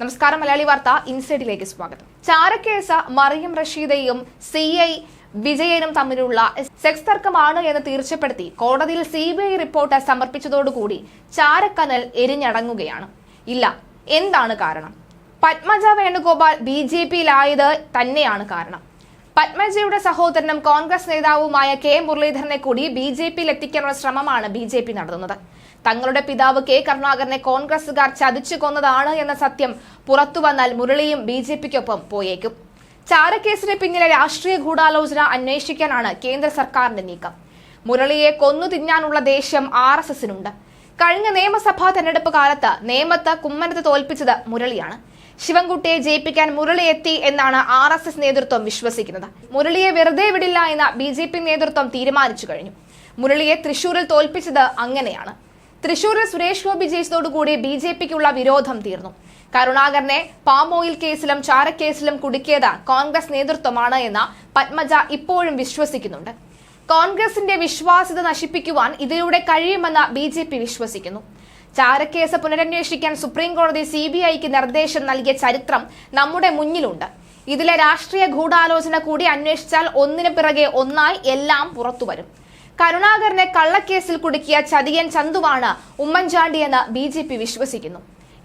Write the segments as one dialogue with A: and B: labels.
A: നമസ്കാരം മലയാളി വാർത്ത ഇൻസൈഡിലേക്ക് സ്വാഗതം. ചാരക്കേസ മറിയം റഷീദയും സി ഐ വിജയനും തമ്മിലുള്ള സെക്സ് തർക്കമാണ് എന്ന് തീർച്ചപ്പെടുത്തി കോടതിയിൽ സി ബി ഐ റിപ്പോർട്ട് സമർപ്പിച്ചതോടുകൂടി ചാരക്കനൽ എരിഞ്ഞടങ്ങുകയാണ്. ഇല്ല എന്താണ് കാരണം? പത്മജ വേണുഗോപാൽ ബി ജെ പിയിലായത് തന്നെയാണ് കാരണം. പത്മജയുടെ സഹോദരനും കോൺഗ്രസ് നേതാവുമായ കെ മുരളീധരനെ കൂടി ബി ജെ പിയിൽ എത്തിക്കാനുള്ള ശ്രമമാണ് ബി ജെ പി നടത്തുന്നത്. തങ്ങളുടെ പിതാവ് കെ കരുണാകരനെ കോൺഗ്രസുകാർ ചതിച്ചു കൊന്നതാണ് എന്ന സത്യം പുറത്തു വന്നാൽ മുരളിയും ബി ജെ പിക്കൊപ്പം പോയേക്കും. ചാരക്കേസിന് പിന്നിലെ രാഷ്ട്രീയ ഗൂഢാലോചന അന്വേഷിക്കാനാണ് കേന്ദ്ര സർക്കാരിന്റെ നീക്കം. മുരളിയെ കൊന്നു തിന്നാനുള്ള ദേഷ്യം ആർ എസ് എസിനുണ്ട്. കഴിഞ്ഞ നിയമസഭാ തെരഞ്ഞെടുപ്പ് കാലത്ത് നേമത്ത് കുമ്മനത്ത് തോൽപ്പിച്ചത് മുരളിയാണ്. ശിവൻകുട്ടിയെ ജയിപ്പിക്കാൻ മുരളി എത്തി എന്നാണ് ആർ എസ് എസ് നേതൃത്വം വിശ്വസിക്കുന്നത്. മുരളിയെ വെറുതെ വിടില്ല എന്ന ബി ജെ പി നേതൃത്വം തീരുമാനിച്ചു കഴിഞ്ഞു. മുരളിയെ തൃശൂരിൽ തോൽപ്പിച്ചത് അങ്ങനെയാണ്. തൃശൂരിൽ സുരേഷ് ഗോപി ജയിച്ചതോടുകൂടി ബി ജെ പിക്കുള്ള വിരോധം തീർന്നു. കരുണാകരനെ പാം ഓയിൽ കേസിലും ചാരക്കേസിലും കുടുക്കിയത് കോൺഗ്രസ് നേതൃത്വമാണ് എന്ന് പത്മജ ഇപ്പോഴും വിശ്വസിക്കുന്നുണ്ട്. കോൺഗ്രസിന്റെ വിശ്വാസ്യത നശിപ്പിക്കുവാൻ ഇതിലൂടെ കഴിയുമെന്ന് ബി ജെ പി വിശ്വസിക്കുന്നു. ചാരക്കേസ് പുനരന്വേഷിക്കാൻ സുപ്രീംകോടതി സി ബി ഐക്ക് നിർദ്ദേശം നൽകിയ ചരിത്രം നമ്മുടെ മുന്നിലുണ്ട്. ഇതിലെ രാഷ്ട്രീയ ഗൂഢാലോചന കൂടി അന്വേഷിച്ചാൽ ഒന്നിനു പിറകെ ഒന്നായി എല്ലാം പുറത്തുവരും. കരുണാകരനെ കള്ളക്കേസിൽ കുടുക്കിയ ചതിയൻ ചന്തുവാണ് ഉമ്മൻചാണ്ടിയെന്ന് ബി ജെ പി വിശ്വസിക്കുന്നു.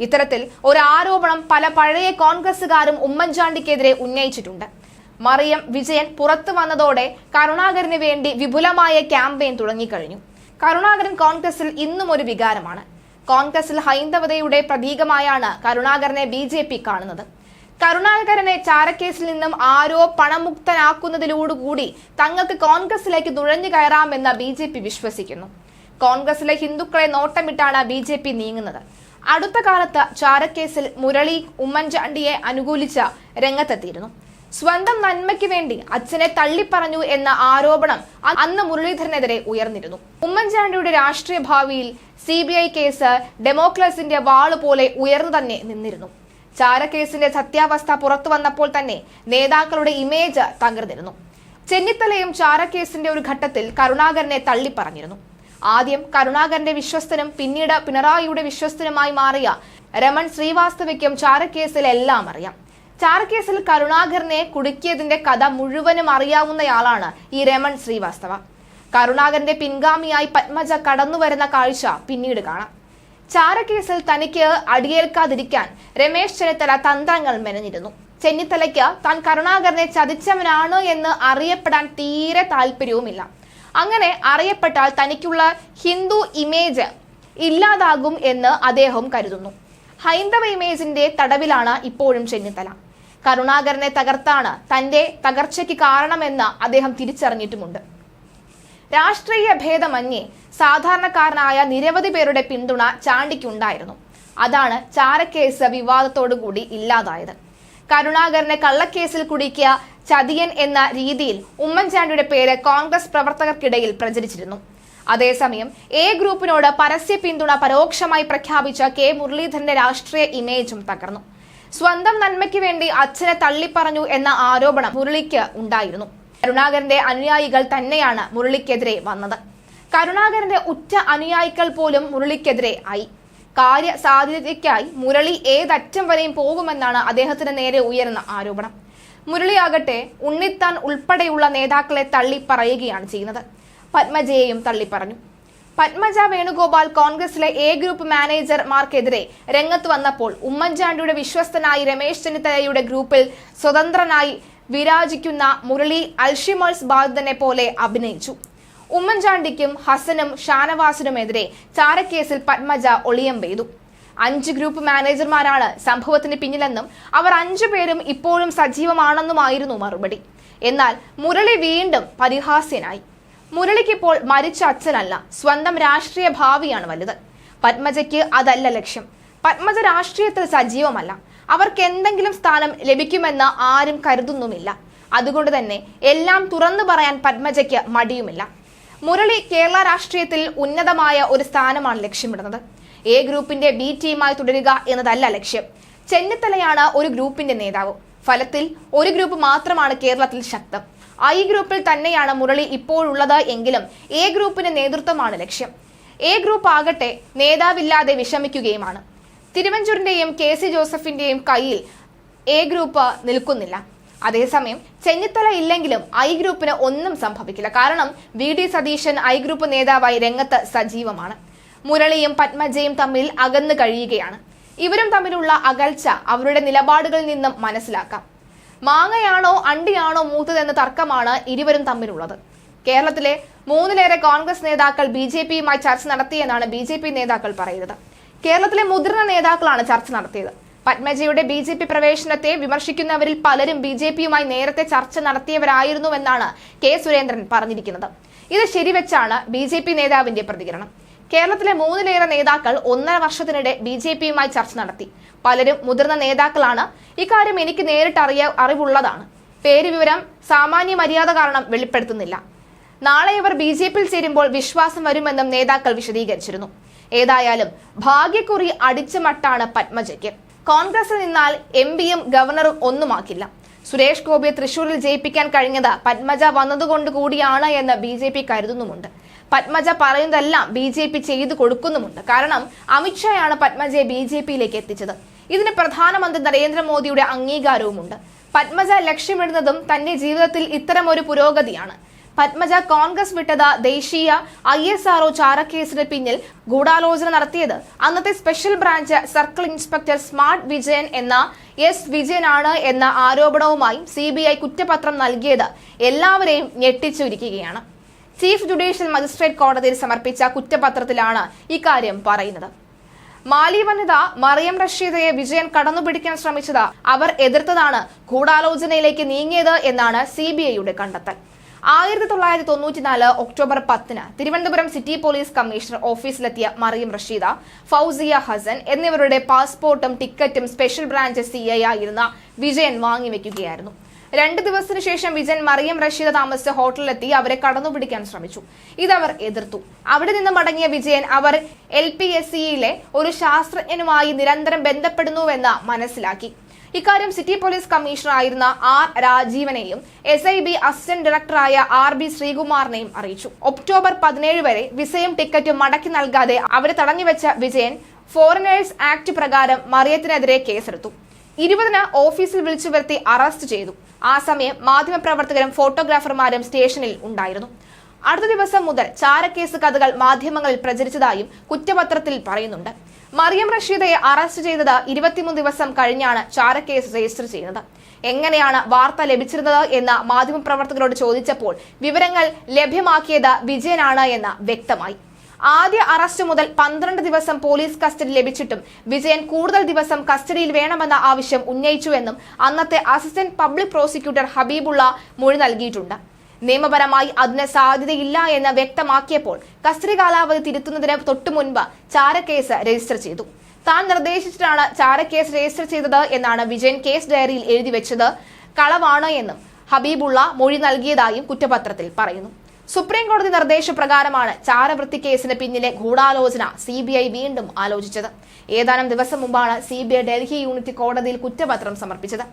A: ഇത്തരത്തിൽ ഒരു ആരോപണം പല പഴയ കോൺഗ്രസുകാരും ഉമ്മൻചാണ്ടിക്കെതിരെ ഉന്നയിച്ചിട്ടുണ്ട്. മറിയം വിജയൻ പുറത്തു വന്നതോടെ കരുണാകരന് വേണ്ടി വിപുലമായ ക്യാമ്പയിൻ തുടങ്ങിക്കഴിഞ്ഞു. കരുണാകരൻ കോൺഗ്രസിൽ ഇന്നും ഒരു വികാരമാണ്. കോൺഗ്രസിൽ ഹൈന്ദവതയുടെ പ്രതീകമായാണ് കരുണാകരനെ ബി കാണുന്നത്. കരുണാകരനെ ചാരക്കേസിൽ നിന്നും ആരോ പണമുക്തനാക്കുന്നതിലോടുകൂടി തങ്ങൾക്ക് കോൺഗ്രസിലേക്ക് നുഴഞ്ഞു കയറാമെന്ന് ബി ജെ പി വിശ്വസിക്കുന്നു. കോൺഗ്രസിലെ ഹിന്ദുക്കളെ നോട്ടമിട്ടാണ് ബി ജെ പി നീങ്ങുന്നത്. അടുത്ത കാലത്ത് ചാരക്കേസിൽ മുരളി ഉമ്മൻചാണ്ടിയെ അനുകൂലിച്ച രംഗത്തെത്തിയിരുന്നു. സ്വന്തം നന്മയ്ക്ക് വേണ്ടി അച്ഛനെ തള്ളിപ്പറഞ്ഞു എന്ന ആരോപണം അന്ന് മുരളീധരനെതിരെ ഉയർന്നിരുന്നു. ഉമ്മൻചാണ്ടിയുടെ രാഷ്ട്രീയ ഭാവിയിൽ സി കേസ് ഡെമോക്രസിന്റെ വാൾ പോലെ ഉയർന്നു തന്നെ നിന്നിരുന്നു. ചാരക്കേസിന്റെ സത്യാവസ്ഥ പുറത്തു വന്നപ്പോൾ തന്നെ നേതാക്കളുടെ ഇമേജ് തകർന്നിരുന്നു. ചെന്നിത്തലയും ചാരക്കേസിന്റെ ഒരു ഘട്ടത്തിൽ കരുണാകരനെ തള്ളിപ്പറഞ്ഞിരുന്നു. ആദ്യം കരുണാകരന്റെ വിശ്വസ്തനും പിന്നീട് പിണറായിയുടെ വിശ്വസ്തനുമായി മാറിയ രമൺ ശ്രീവാസ്തവയ്ക്കും ചാരക്കേസിൽ എല്ലാം അറിയാം. ചാരക്കേസിൽ കരുണാകരനെ കുടുക്കിയതിന്റെ കഥ മുഴുവനും അറിയാവുന്നയാളാണ് ഈ രമൺ ശ്രീവാസ്തവ. കരുണാകരന്റെ പിൻഗാമിയായി പത്മജ കടന്നുവരുന്ന കാഴ്ച പിന്നീട് കാണാം. ചാരക്കേസിൽ തനിക്ക് അടിയേൽക്കാതിരിക്കാൻ രമേശ് ചെന്നിത്തല തന്ത്രങ്ങൾ മെനഞ്ഞിരുന്നു. ചെന്നിത്തലയ്ക്ക് താൻ കരുണാകരനെ ചതിച്ചവനാണ് എന്ന് അറിയപ്പെടാൻ തീരെ താല്പര്യവുമില്ല. അങ്ങനെ അറിയപ്പെട്ടാൽ തനിക്കുള്ള ഹിന്ദു ഇമേജ് ഇല്ലാതാകും എന്ന് അദ്ദേഹം കരുതുന്നു. ഹൈന്ദവ ഇമേജിന്റെ തടവിലാണ് ഇപ്പോഴും ചെന്നിത്തല. കരുണാകരനെ തകർത്താണ് തന്റെ തകർച്ചയ്ക്ക് കാരണമെന്ന് അദ്ദേഹം തിരിച്ചറിഞ്ഞിട്ടുമുണ്ട്. രാഷ്ട്രീയ ഭേദമന്യേ സാധാരണക്കാരനായ നിരവധി പേരുടെ പിന്തുണ ചാണ്ടിക്കുണ്ടായിരുന്നു. അതാണ് ചാരക്കേസ് വിവാദത്തോടുകൂടി ഇല്ലാതായത്. കരുണാകരനെ കള്ളക്കേസിൽ കുടുക്കിയ ചതിയൻ എന്ന രീതിയിൽ ഉമ്മൻചാണ്ടിയുടെ പേര് കോൺഗ്രസ് പ്രവർത്തകർക്കിടയിൽ പ്രചരിച്ചിരുന്നു. അതേസമയം എ ഗ്രൂപ്പിനോട് പരസ്യ പിന്തുണ പരോക്ഷമായി പ്രഖ്യാപിച്ച കെ മുരളീധരന്റെ രാഷ്ട്രീയ ഇമേജും തകർന്നു. സ്വന്തം നന്മയ്ക്ക് വേണ്ടി അച്ഛനെ തള്ളിപ്പറഞ്ഞു എന്ന ആരോപണം മുരളിക്ക് ഉണ്ടായിരുന്നു. കരുണാകരന്റെ അനുയായികൾ തന്നെയാണ് മുരളിക്കെതിരെ വന്നത്. കരുണാകരന്റെ ഉറ്റ അനുയായികൾ പോലും മുരളിക്കെതിരെ ആയി. കാര്യ സാധ്യതയ്ക്കായി മുരളി ഏതറ്റം വരെയും പോകുമെന്നാണ് അദ്ദേഹത്തിന് നേരെ ഉയർന്ന ആരോപണം. മുരളിയാകട്ടെ ഉണ്ണിത്താൻ ഉൾപ്പെടെയുള്ള നേതാക്കളെ തള്ളി പറയുകയാണ് ചെയ്യുന്നത്. പത്മജയെയും തള്ളിപ്പറഞ്ഞു പത്മജ വേണുഗോപാൽ കോൺഗ്രസിലെ എ ഗ്രൂപ്പ് മാനേജർമാർക്കെതിരെ രംഗത്ത് വന്നപ്പോൾ ഉമ്മൻചാണ്ടിയുടെ വിശ്വസ്തനായി രമേശ് ചെന്നിത്തലയുടെ ഗ്രൂപ്പിൽ സ്വതന്ത്രനായി വിരാജിക്കുന്ന മുരളി അൽഷിമേഴ്സ് ബാധിതനെ പോലെ അഭിനയിച്ചു. ഉമ്മൻചാണ്ടിക്കും ഹസനും ഷാനവാസിനുമെതിരെ ചാരക്കേസിൽ പത്മജ ഒളിയം പെയ്തു. അഞ്ച് ഗ്രൂപ്പ് മാനേജർമാരാണ് സംഭവത്തിന് പിന്നിലെന്നും അവർ അഞ്ചു പേരും ഇപ്പോഴും സജീവമാണെന്നുമായിരുന്നു മറുപടി. എന്നാൽ മുരളി വീണ്ടും പരിഹാസ്യനായി. മുരളിക്കിപ്പോൾ മരിച്ച അച്ഛനല്ല സ്വന്തം രാഷ്ട്രീയ ഭാവിയാണ് വലുത്. പത്മജയ്ക്ക് അതല്ല ലക്ഷ്യം. പത്മജ രാഷ്ട്രീയത്തിൽ സജീവമല്ല. അവർക്ക് എന്തെങ്കിലും സ്ഥാനം ലഭിക്കുമെന്ന് ആരും കരുതുന്നുമില്ല. അതുകൊണ്ട് തന്നെ എല്ലാം തുറന്നു പറയാൻ പത്മജയ്ക്ക് മടിയുമില്ല. മുരളി കേരള രാഷ്ട്രീയത്തിൽ ഉന്നതമായ ഒരു സ്ഥാനമാണ് ലക്ഷ്യമിടുന്നത്. എ ഗ്രൂപ്പിന്റെ ബി ടീമായി തുടരുക എന്നതല്ല ലക്ഷ്യം. ചെന്നിത്തലയാണ് ഒരു ഗ്രൂപ്പിന്റെ നേതാവ്. ഫലത്തിൽ ഒരു ഗ്രൂപ്പ് മാത്രമാണ് കേരളത്തിൽ ശക്തം. ഐ ഗ്രൂപ്പിൽ തന്നെയാണ് മുരളി ഇപ്പോഴുള്ളത് എങ്കിലും എ ഗ്രൂപ്പിന്റെ നേതൃത്വമാണ് ലക്ഷ്യം. എ ഗ്രൂപ്പ് ആകട്ടെ നേതാവില്ലാതെ വിഷമിക്കുകയുമാണ്. തിരുവഞ്ചൂരിന്റെയും കെ സി ജോസഫിന്റെയും കയ്യിൽ എ ഗ്രൂപ്പ് നിൽക്കുന്നില്ല. അതേസമയം ചെന്നിത്തല ഇല്ലെങ്കിലും ഐ ഗ്രൂപ്പിന് ഒന്നും സംഭവിക്കില്ല. കാരണം V D Satheesan I group നേതാവായി രംഗത്ത് സജീവമാണ്. മുരളിയും പത്മജയും തമ്മിൽ അകന്നു കഴിയുകയാണ്. ഇവരും തമ്മിലുള്ള അകൽച്ച അവരുടെ നിലപാടുകളിൽ നിന്നും മനസ്സിലാക്കാം. മാങ്ങയാണോ അണ്ടിയാണോ മൂത്തതെന്ന തർക്കമാണ് ഇരുവരും തമ്മിലുള്ളത്. കേരളത്തിലെ മൂന്നിലേറെ കോൺഗ്രസ് നേതാക്കൾ ബി ജെ പിയുമായി ചർച്ച നടത്തിയെന്നാണ് ബി ജെ പി നേതാക്കൾ പറയുന്നത്. കേരളത്തിലെ മുതിർന്ന നേതാക്കളാണ് ചർച്ച നടത്തിയത്. പത്മജയുടെ ബി ജെ പി പ്രവേശനത്തെ വിമർശിക്കുന്നവരിൽ പലരും ബി ജെ പിയുമായി നേരത്തെ ചർച്ച നടത്തിയവരായിരുന്നുവെന്നാണ് കെ സുരേന്ദ്രൻ പറഞ്ഞിരിക്കുന്നത്. ഇത് ശരിവെച്ചാണ് ബി ജെ പി നേതാവിന്റെ പ്രതികരണം. കേരളത്തിലെ മൂന്നിലേറെ നേതാക്കൾ ഒന്നര വർഷത്തിനിടെ ബി ജെ പിയുമായി ചർച്ച നടത്തി. പലരും മുതിർന്ന നേതാക്കളാണ്. ഇക്കാര്യം എനിക്ക് നേരിട്ട് അറിയ അറിവുള്ളതാണ്. പേര് വിവരം സാമാന്യ മര്യാദ കാരണം വെളിപ്പെടുത്തുന്നില്ല. നാളെ ഇവർ ബി ജെ പിയിൽ ചേരുമ്പോൾ വിശ്വാസം വരുമെന്നും നേതാക്കൾ വിശദീകരിച്ചിരുന്നു. ഏതായാലും ഭാഗ്യക്കുറി അടിച്ചുമട്ടാണ് പത്മജയ്ക്ക്. കോൺഗ്രസിൽ നിന്നാൽ എം പിയും ഗവർണറും ഒന്നുമാക്കില്ല. സുരേഷ് ഗോപിയെ തൃശൂരിൽ ജയിപ്പിക്കാൻ കഴിഞ്ഞത് പത്മജ വന്നതുകൊണ്ട് കൂടിയാണ് എന്ന് ബി ജെ പി കരുതുന്നുമുണ്ട്. പത്മജ പറയുന്നതെല്ലാം ബി ജെ പി ചെയ്തു കൊടുക്കുന്നുമുണ്ട്. കാരണം അമിത്ഷായാണ് പത്മജയെ ബി ജെ പിയിലേക്ക് എത്തിച്ചത്. ഇതിന് പ്രധാനമന്ത്രി നരേന്ദ്രമോദിയുടെ അംഗീകാരവുമുണ്ട്. പത്മജ ലക്ഷ്യമിടുന്നതും തന്റെ ജീവിതത്തിൽ ഇത്തരം ഒരു പുരോഗതിയാണ്. പത്മജ കോൺഗ്രസ് വിട്ടത് ദേശീയ ഐ എസ് ആർഒ ചാരക്കേസിന് പിന്നിൽ ഗൂഢാലോചന നടത്തിയത്. അന്നത്തെ special branch circle inspector smart Vijayan എന്ന എസ് വിജയനാണ് എന്ന ആരോപണവുമായി സി ബി ഐ കുറ്റപത്രം നൽകിയത്. എല്ലാവരെയും ഞെട്ടിച്ചുരിക്കുകയാണ്. ചീഫ് ജുഡീഷ്യൽ മജിസ്ട്രേറ്റ് കോടതിയിൽ സമർപ്പിച്ച കുറ്റപത്രത്തിലാണ് ഇക്കാര്യം പറയുന്നത്. മാലി വനിത മറിയം റഷീദയെ വിജയൻ കടന്നുപിടിക്കാൻ ശ്രമിച്ചത് അവർ എതിർത്തതാണ് ഗൂഢാലോചനയിലേക്ക് നീങ്ങിയത് എന്നാണ് സി കണ്ടെത്തൽ. ആയിരത്തി തൊള്ളായിരത്തി തൊണ്ണൂറ്റിനാല് ഒക്ടോബർ പത്തിന് തിരുവനന്തപുരം സിറ്റി പോലീസ് കമ്മീഷണർ ഓഫീസിലെത്തിയ മറിയം റഷീദ ഫൗസിയ ഹസൻ എന്നിവരുടെ പാസ്പോർട്ടും ടിക്കറ്റും സ്പെഷ്യൽ ബ്രാഞ്ച് സി ഐ ആയിരുന്ന വിജയൻ വാങ്ങിവെക്കുകയായിരുന്നു രണ്ട് ദിവസത്തിനു ശേഷം വിജയൻ മറിയം റഷീദ താമസിച്ച ഹോട്ടലിലെത്തി അവരെ കടന്നുപിടിക്കാൻ ശ്രമിച്ചു. ഇതവർ എതിർത്തു. അവിടെ നിന്ന് മടങ്ങിയ വിജയൻ അവർ എൽ പി എസ് സിയിലെ ഒരു ശാസ്ത്രജ്ഞനുമായി നിരന്തരം ബന്ധപ്പെടുന്നുവെന്ന് മനസ്സിലാക്കി. ഇക്കാര്യം സിറ്റി പോലീസ് കമ്മീഷണർ ആയിരുന്ന ആർ രാജീവനെയും എസ് ഐ ബി അസിസ്റ്റന്റ് ഡയറക്ടറായ ആർ ബി ശ്രീകുമാറിനെയും അറിയിച്ചു. ഒക്ടോബർ പതിനേഴ് വരെ വിസയും ടിക്കറ്റും മടക്കി നൽകാതെ അവരെ തടഞ്ഞുവെച്ച വിജയൻ ഫോറിനേഴ്സ് ആക്ട് പ്രകാരം മറിയത്തിനെതിരെ കേസെടുത്തു. ഇരുപതിന് ഓഫീസിൽ വിളിച്ചു വരുത്തി അറസ്റ്റ് ചെയ്തു. ആ സമയം മാധ്യമപ്രവർത്തകരും ഫോട്ടോഗ്രാഫർമാരും സ്റ്റേഷനിൽ ഉണ്ടായിരുന്നു. അടുത്ത ദിവസം മുതൽ ചാരക്കേസ് കഥകൾ മാധ്യമങ്ങളിൽ പ്രചരിച്ചതായും കുറ്റപത്രത്തിൽ പറയുന്നുണ്ട്. മറിയം റഷീദയെ അറസ്റ്റ് ചെയ്തത് ഇരുപത്തിമൂന്ന് ദിവസം കഴിഞ്ഞാണ് ചാരക്കേസ് രജിസ്റ്റർ ചെയ്യുന്നത്. എങ്ങനെയാണ് വാർത്ത ലഭിച്ചിരുന്നത് എന്ന് മാധ്യമപ്രവർത്തകരോട് ചോദിച്ചപ്പോൾ വിവരങ്ങൾ ലഭ്യമാക്കിയത് വിജയനാണ് എന്ന് വ്യക്തമായി. ആദ്യ അറസ്റ്റ് മുതൽ പന്ത്രണ്ട് ദിവസം പോലീസ് കസ്റ്റഡി ലഭിച്ചിട്ടും വിജയൻ കൂടുതൽ ദിവസം കസ്റ്റഡിയിൽ വേണമെന്ന ആവശ്യം ഉന്നയിച്ചുവെന്നും അന്നത്തെ അസിസ്റ്റന്റ് പബ്ലിക് പ്രോസിക്യൂട്ടർ ഹബീബുള്ള മൊഴി നൽകിയിട്ടുണ്ട്. നിയമപരമായി അതിന് സാധ്യതയില്ല എന്ന് വ്യക്തമാക്കിയപ്പോൾ കസ്റ്റഡി കാലാവധി തിരുത്തുന്നതിന് തൊട്ടു മുൻപ് ചാരക്കേസ് രജിസ്റ്റർ ചെയ്തു. താൻ നിർദ്ദേശിച്ചിട്ടാണ് ചാരക്കേസ് രജിസ്റ്റർ ചെയ്തത് എന്നാണ് വിജയൻ കേസ് ഡയറിയിൽ എഴുതി വെച്ചത്. കളവാണ് എന്നും ഹബീബുള്ള മൊഴി നൽകിയതായും കുറ്റപത്രത്തിൽ പറയുന്നു. സുപ്രീം കോടതി നിർദ്ദേശപ്രകാരമാണ് ചാരവൃത്തി കേസിന് പിന്നിലെ ഗൂഢാലോചന സി ബി ഐ വീണ്ടും ആലോചിച്ചത്. ഏതാനും ദിവസം മുമ്പാണ് C B I Delhi unit കോടതിയിൽ കുറ്റപത്രം സമർപ്പിച്ചത്.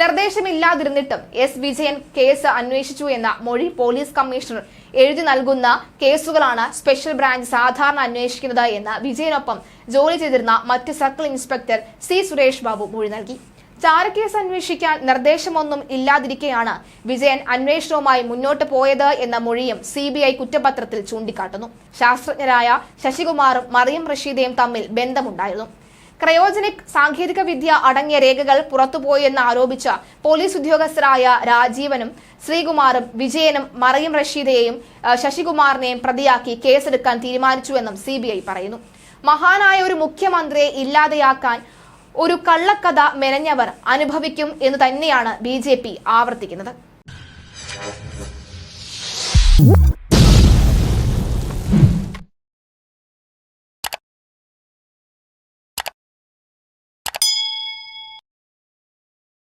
A: നിർദ്ദേശമില്ലാതിരുന്നിട്ടും എസ്. വിജയൻ കേസ് അന്വേഷിച്ചു എന്ന മൊഴി പോലീസ് കമ്മീഷണർ എഴുതി നൽകുന്ന കേസുകളാണ് സ്പെഷ്യൽ ബ്രാഞ്ച് സാധാരണ അന്വേഷിക്കുന്നത് എന്ന് വിജയനൊപ്പം ജോലി ചെയ്തിരുന്ന മറ്റ് circle inspector C. Suresh Babu മൊഴി നൽകി. ചാരക്കേസ് അന്വേഷിക്കാൻ നിർദ്ദേശമൊന്നും ഇല്ലാതിരിക്കെയാണ് വിജയൻ അന്വേഷണവുമായി മുന്നോട്ട് പോയത് എന്ന മൊഴിയും സി. ബി. ഐ കുറ്റപത്രത്തിൽ ചൂണ്ടിക്കാട്ടുന്നു. ശാസ്ത്രജ്ഞരായ ശശികുമാറും മറിയം റഷീദയും തമ്മിൽ ബന്ധമുണ്ടായിരുന്നു. ക്രയോജനിക് സാങ്കേതിക വിദ്യ അടങ്ങിയ രേഖകൾ പുറത്തുപോയെന്ന് ആരോപിച്ച പോലീസ് ഉദ്യോഗസ്ഥരായ രാജീവനും ശ്രീകുമാറും വിജയനും മറയും റഷീദയെയും ശശികുമാറിനെയും പ്രതിയാക്കി കേസെടുക്കാൻ തീരുമാനിച്ചുവെന്നും സി പറയുന്നു. മഹാനായ ഒരു മുഖ്യമന്ത്രിയെ ഇല്ലാതെയാക്കാൻ ഒരു കള്ളക്കഥ മെനഞ്ഞവർ അനുഭവിക്കും എന്ന് തന്നെയാണ് ബി ആവർത്തിക്കുന്നത്.